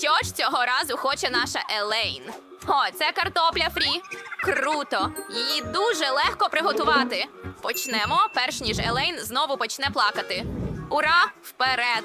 Що ж цього разу хоче наша Елейн? О, це картопля фрі. Круто! Її дуже легко приготувати. Почнемо, перш ніж Елейн знову почне плакати. Ура! Вперед!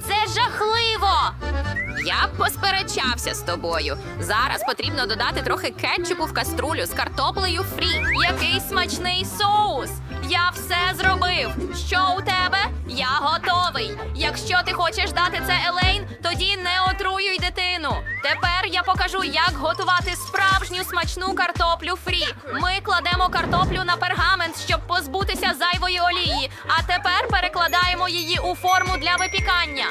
Це жахливо. Я б посперечався з тобою. Зараз потрібно додати трохи кетчупу в каструлю з картоплею фрі. Який смачний соус! Я все зробив. Що у тебе? Я готовий. Якщо ти хочеш дати це Елейн, тоді не отруюй дитину. Тепер я покажу, як готувати справжню смачну картоплю фрі. Ми кладемо картоплю на пергамент, щоб позбутися зайвої олії. А тепер перекладаємо її у форму для випікання.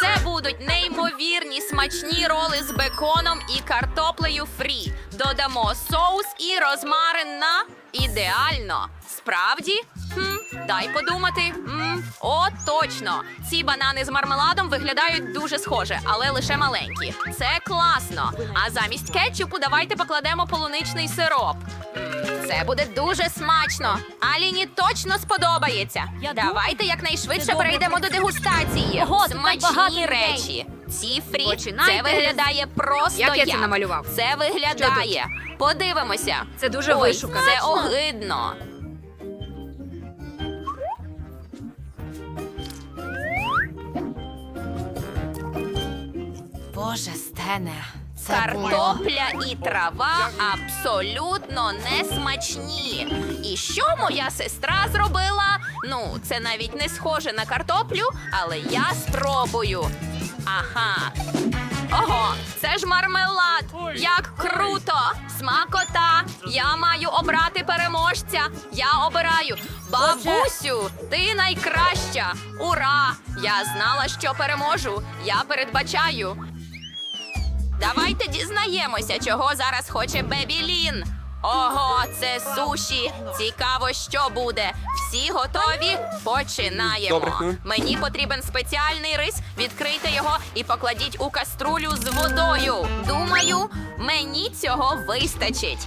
Це будуть неймовірні смачні роли з беконом і картоплею фрі. Додамо соус і розмарин на ідеально. Справді? Хм, дай подумати. М, о, точно. Ці банани з мармеладом виглядають дуже схоже, але лише маленькі. Це класно. А замість кетчупу давайте покладемо полуничний сироп. М, Це буде дуже смачно. Аліні точно сподобається. Я Давайте якнайшвидше Це добре перейдемо до дегустації. Ого, тут так багато Смачні людей. речі. Ці фрі. Починайте Це виглядає просто Як я це намалював? Це виглядає. Подивимося. Це дуже Ой, вишукано. Це огидно. Боже, Стене, це Картопля і трава абсолютно не смачні. І що моя сестра зробила? Ну, це навіть не схоже на картоплю, але я спробую. Ага. Ого, це ж мармелад! Як круто! Смакота! Я маю обрати переможця. Я обираю. Бабусю, ти найкраща! Ура! Я знала, що переможу. Я передбачаю. Давайте дізнаємося, чого зараз хоче Бебі Лін. Ого, це суші. Цікаво, що буде. Всі готові? Починаємо. Добре. Мені потрібен спеціальний рис. Відкрийте його і покладіть у каструлю з водою. Думаю, мені цього вистачить.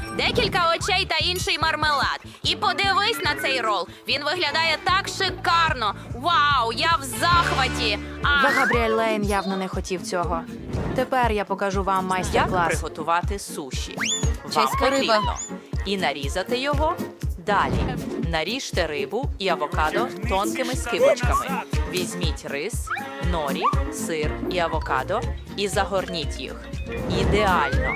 Декілька очей та інший мармелад. І подивись на цей рол. Він виглядає так шикарно. Вау, я в захваті. Ах, Габріель Лейн явно не хотів цього. Тепер я покажу вам майстер-клас. приготувати суші? Вам Чеська риба. і нарізати його. Далі наріжте рибу і авокадо тонкими скибочками. Візьміть рис, норі, сир і авокадо і загорніть їх. Ідеально.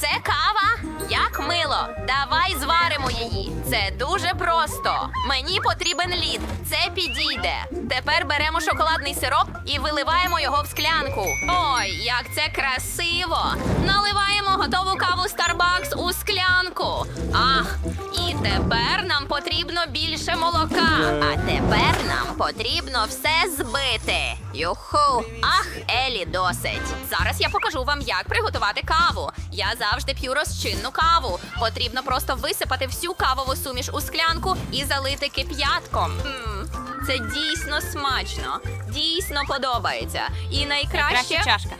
це кава? Як мило. Давай зваримо її. Це дуже просто. Мені потрібен лід. Це підійде. Тепер беремо шоколадний сироп і виливаємо його в склянку. Ой, як це красиво! Наливаємо готову каву Starbucks у склянку. Ах, і тепер нам потрібно більше молока. А тепер нам потрібно все збити. Юху, ах, Елі, досить. Зараз я покажу вам, як приготувати каву. Я завжди п'ю розчинну каву. Потрібно просто висипати всю кавову суміш у склянку і залити кип'ятком. Це дійсно смачно, дійсно подобається. І найкраще чашка.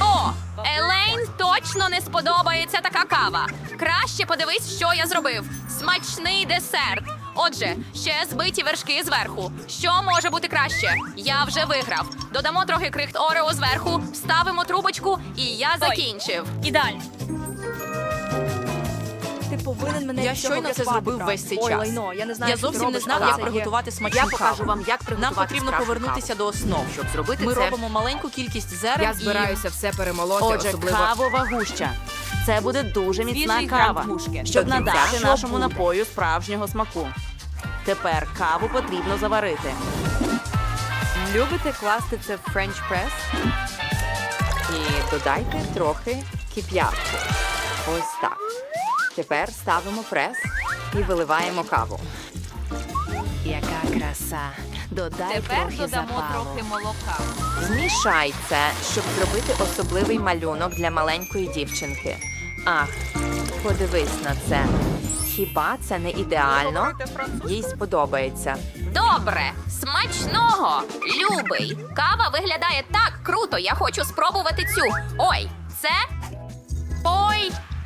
О, Елейн точно не сподобається така кава. Краще подивись, що я зробив. Смачний десерт. Отже, ще збиті вершки зверху. Що може бути краще? Я вже виграв. Додамо трохи крихт Орео зверху, вставимо трубочку, і я закінчив. Ідеально. Повинен мене Я щойно це зробив брат. весь цей Ой, час. лайно, я не знаю, Я зовсім не знав, як приготувати смачну Я покажу вам, як приготувати Нам потрібно повернутися каву. до основ. Щоб зробити Ми це, робимо маленьку кількість зерен. я і- збираюся все перемолоти, Отже, особливо кавова гуща. Це буде дуже міцна Свіжий кава, щоб надати нашому буде? напою справжнього смаку. Тепер каву потрібно заварити. любите класти це в френч прес і додайте трохи кип'ятку. Ось так. Тепер ставимо прес і виливаємо каву. Яка краса! Додай Тепер трохи додамо запалу. трохи молока. Змішай це, щоб зробити особливий малюнок для маленької дівчинки. Ах, подивись на це. Хіба це не ідеально? Їй сподобається. Добре, смачного, любий. Кава виглядає так круто. Я хочу спробувати цю. Ой, це. Ой,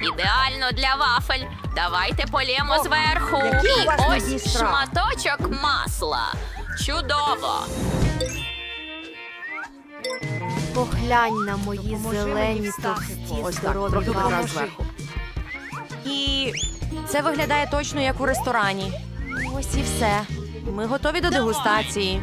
Ідеально для вафель. Давайте полємо зверху. І ось шматочок масла. Чудово. Поглянь на мої зелені товсті Ось так, здорові вафлі. зверху. І це виглядає точно як у ресторані. Ось і все. Ми готові до дегустації.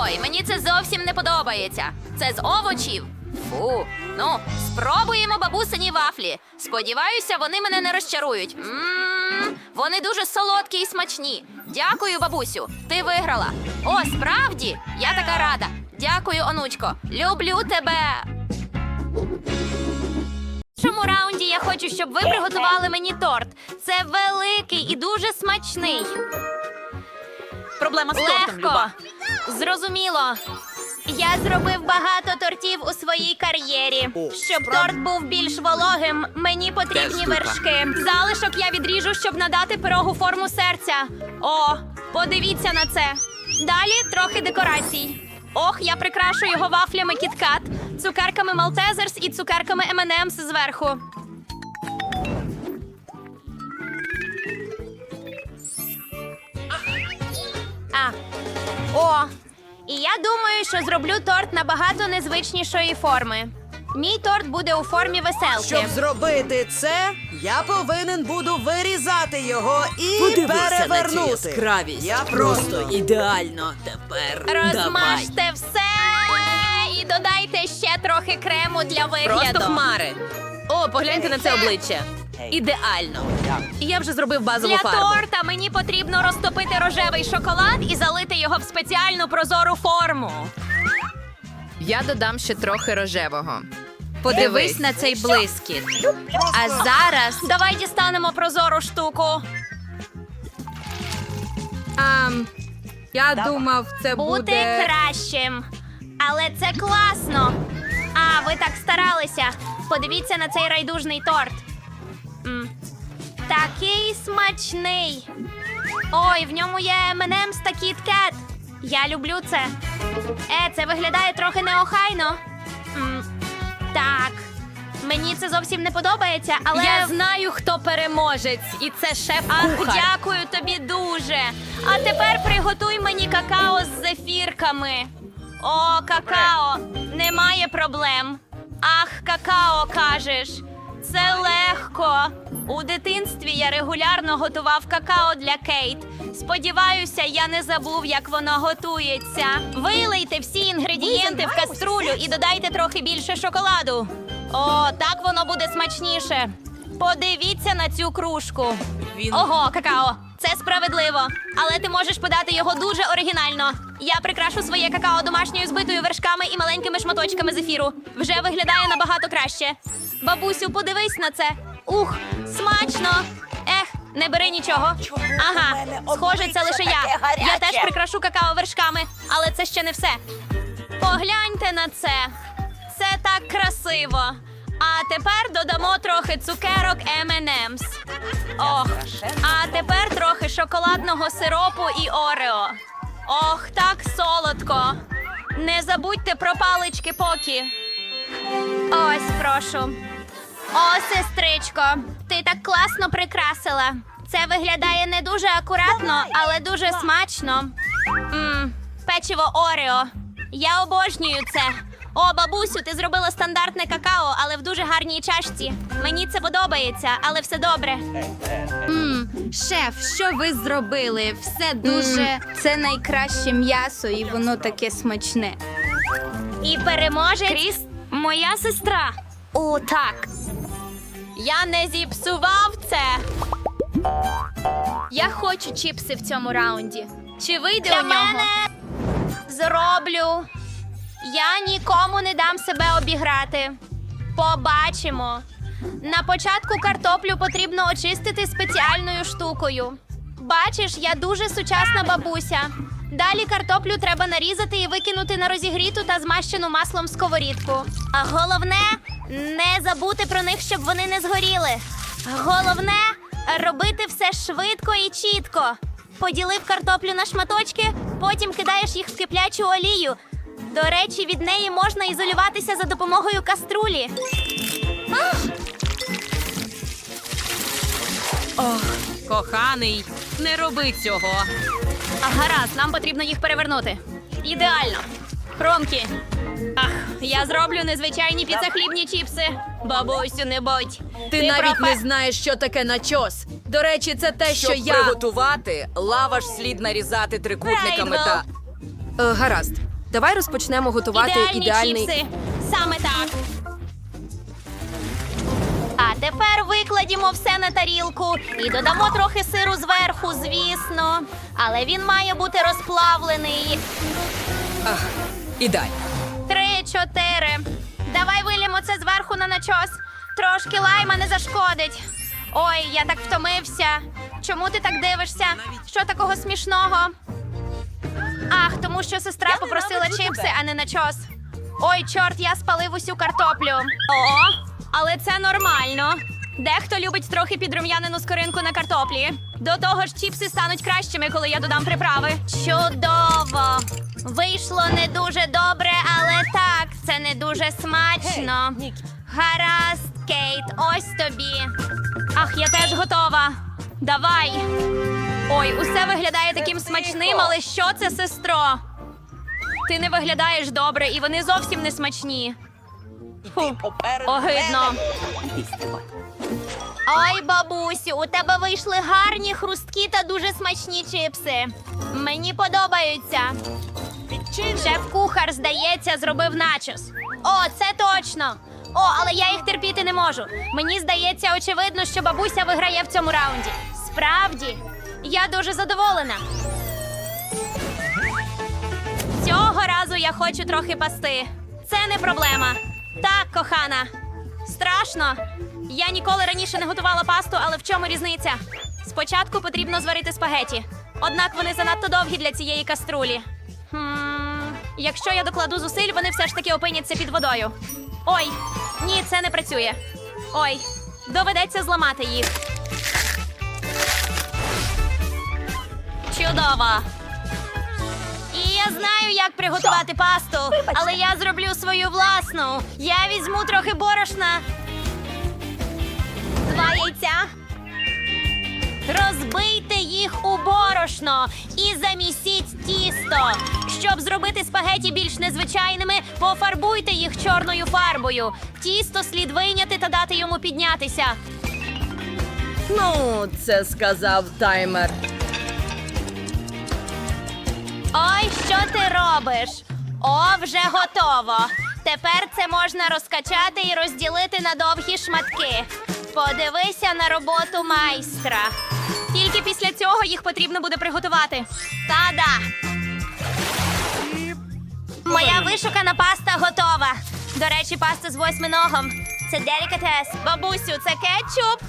Ой, мені це зовсім не подобається. Це з овочів. Фу. Ну, спробуємо бабусині вафлі. Сподіваюся, вони мене не розчарують. Мм, вони дуже солодкі і смачні. Дякую, бабусю. Ти виграла. О, справді? Я така рада. Дякую, онучко. Люблю тебе. В першому раунді я хочу, щоб ви приготували мені торт. Це великий і дуже смачний. Проблема з тортом, Легко. Люба. Зрозуміло. Я зробив багато тортів у своїй кар'єрі. Щоб торт був більш вологим, мені потрібні вершки. Залишок я відріжу, щоб надати пирогу форму серця. О, подивіться на це. Далі трохи декорацій. Ох, я прикрашу його вафлями кіткат, цукерками Малтезерс і цукерками M&M's зверху. А. О, і я думаю, що зроблю торт набагато незвичнішої форми. Мій торт буде у формі веселки. Щоб зробити це, я повинен буду вирізати його і перевернути. яскравість. Я просто ідеально тепер. Розмажте все і додайте ще трохи крему для вигляду. Просто хмари. О, погляньте на це обличчя. Ідеально. Я вже зробив базову Для фарбу. торта мені потрібно розтопити рожевий шоколад і залити його в спеціальну прозору форму. Я додам ще трохи рожевого. Подивись на цей блискіт. А зараз давай дістанемо прозору штуку. Я думав, це буде... Бути кращим. Але це класно. А, ви так старалися. Подивіться на цей райдужний торт. М. Такий смачний. Ой, в ньому є M&M's та Kat. Я люблю це. Е, це виглядає трохи неохайно. М. Так. Мені це зовсім не подобається, але. Я знаю, хто переможець, і це шеф Ах, кухар. дякую тобі дуже. А тепер приготуй мені какао з зефірками. О, какао, немає проблем. Ах, какао кажеш. Це легко. У дитинстві я регулярно готував какао для Кейт. Сподіваюся, я не забув, як воно готується. Вилийте всі інгредієнти в каструлю і додайте трохи більше шоколаду. О, так воно буде смачніше. Подивіться на цю кружку. Ого, какао. Це справедливо. Але ти можеш подати його дуже оригінально. Я прикрашу своє какао домашньою збитою вершками і маленькими шматочками зефіру. Вже виглядає набагато краще. Бабусю, подивись на це. Ух, смачно. Ех, не бери нічого. Ага, схоже, це лише я. Я теж прикрашу какао вершками, але це ще не все. Погляньте на це. Це так красиво. А тепер додамо трохи цукерок M&M's. Ох, а тепер трохи шоколадного сиропу і Орео. Ох, так солодко. Не забудьте про палички покі. Ось, прошу. О, сестричко, ти так класно прикрасила. Це виглядає не дуже акуратно, але дуже смачно. Мм, печиво Орео. Я обожнюю це. О, бабусю, ти зробила стандартне какао, але в дуже гарній чашці. Мені це подобається, але все добре. Шеф, що ви зробили? Все дуже. Це найкраще м'ясо, і воно таке смачне. І переможе Кріс, моя сестра. О, так. Я не зіпсував це. Я хочу чіпси в цьому раунді. Чи вийде Для у нього? мене зроблю. Я нікому не дам себе обіграти. Побачимо. На початку картоплю потрібно очистити спеціальною штукою. Бачиш, я дуже сучасна бабуся. Далі картоплю треба нарізати і викинути на розігріту та змащену маслом сковорідку. А головне не забути про них, щоб вони не згоріли. Головне робити все швидко і чітко. Поділив картоплю на шматочки, потім кидаєш їх в киплячу олію. До речі, від неї можна ізолюватися за допомогою каструлі. Ох, Коханий, не роби цього. А гаразд, нам потрібно їх перевернути. Ідеально. Хромкі. Ах, я зроблю незвичайні піцехлібні чіпси. Бабусю, не будь. Ти, навіть пропе- не знаєш, що таке начос. До речі, це те, що Щоб я. приготувати, лаваш слід нарізати трикутниками та. Е, гаразд. Давай розпочнемо готувати Ідеальні ідеальний. чіпси. Саме так. А тепер викладімо все на тарілку і додамо трохи сиру зверху, звісно. Але він має бути розплавлений. Ідеально. Три, чотири. Давай вилімо це зверху на начос. Трошки лайма не зашкодить. Ой, я так втомився. Чому ти так дивишся? Що такого смішного? Ах, тому що сестра попросила чипси, а не начос. Ой, чорт, я спалив усю картоплю. О, але це нормально. Дехто любить трохи підрум'янену скоринку на картоплі. До того ж, чіпси стануть кращими, коли я додам приправи. Чудово! Вийшло не дуже добре, але так, це не дуже смачно. Гаразд, Кейт, ось тобі. Ах, я теж готова. Давай. Ой, усе виглядає таким смачним, але що це, сестро? Ти не виглядаєш добре, і вони зовсім не смачні. Огидно. Ой, бабусю, у тебе вийшли гарні, хрусткі та дуже смачні чипси. Мені подобаються. Шеф-кухар, здається, зробив начос. О, це точно. О, але я їх терпіти не можу. Мені здається, очевидно, що бабуся виграє в цьому раунді. Справді, я дуже задоволена. Цього разу я хочу трохи пасти. Це не проблема. Так, кохана. Страшно. Я ніколи раніше не готувала пасту, але в чому різниця? Спочатку потрібно зварити спагеті. Однак вони занадто довгі для цієї каструлі. Хм, якщо я докладу зусиль, вони все ж таки опиняться під водою. Ой, ні, це не працює. Ой, доведеться зламати їх. Чудово. І я знаю, як приготувати пасту, але я зроблю свою власну. Я візьму трохи борошна. Два яйця. Розбийте їх у борошно і замісіть тісто. Щоб зробити спагеті більш незвичайними, пофарбуйте їх чорною фарбою. Тісто слід вийняти та дати йому піднятися. Ну, це сказав таймер. Ой, що ти робиш? О, вже готово. Тепер це можна розкачати і розділити на довгі шматки. Подивися на роботу майстра. Тільки після цього їх потрібно буде приготувати. Та-да! Моя вишукана паста готова. До речі, паста з восьминогом. Це делікатес. Бабусю, це кетчуп.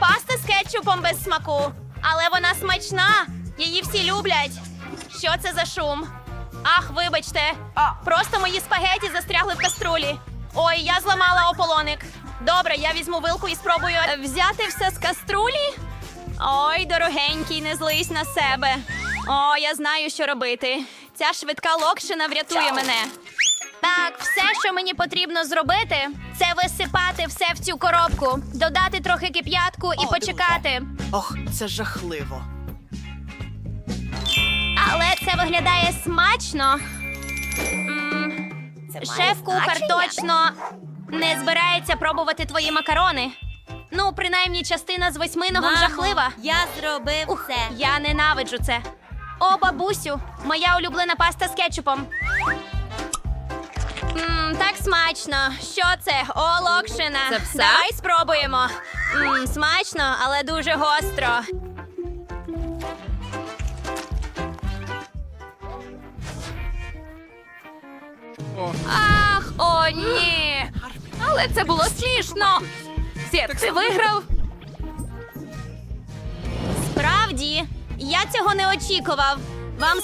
Паста з кетчупом без смаку. Але вона смачна. Її всі люблять. Що це за шум? Ах, вибачте. Просто мої спагеті застрягли в каструлі. Ой, я зламала ополоник. Добре, я візьму вилку і спробую е, взяти все з каструлі. Ой, дорогенький, не злись на себе. О, я знаю, що робити. Ця швидка локшина врятує мене. Так, все, що мені потрібно зробити, це висипати все в цю коробку, додати трохи кип'ятку і почекати. Ох, це жахливо. Але це виглядає смачно. Шеф-кухар точно не збирається пробувати твої макарони. Ну, принаймні, частина з восьминогом жахлива. Я зробив Ух, я ненавиджу це. О, бабусю, моя улюблена паста з кетчупом. Мм, так смачно. Що це? О, локшина. Це все? Давай спробуємо. Мм, смачно, але дуже гостро. Ах, о, ні. Але це було смішно. Сєт, ти виграв? Справді, я цього не очікував. Вам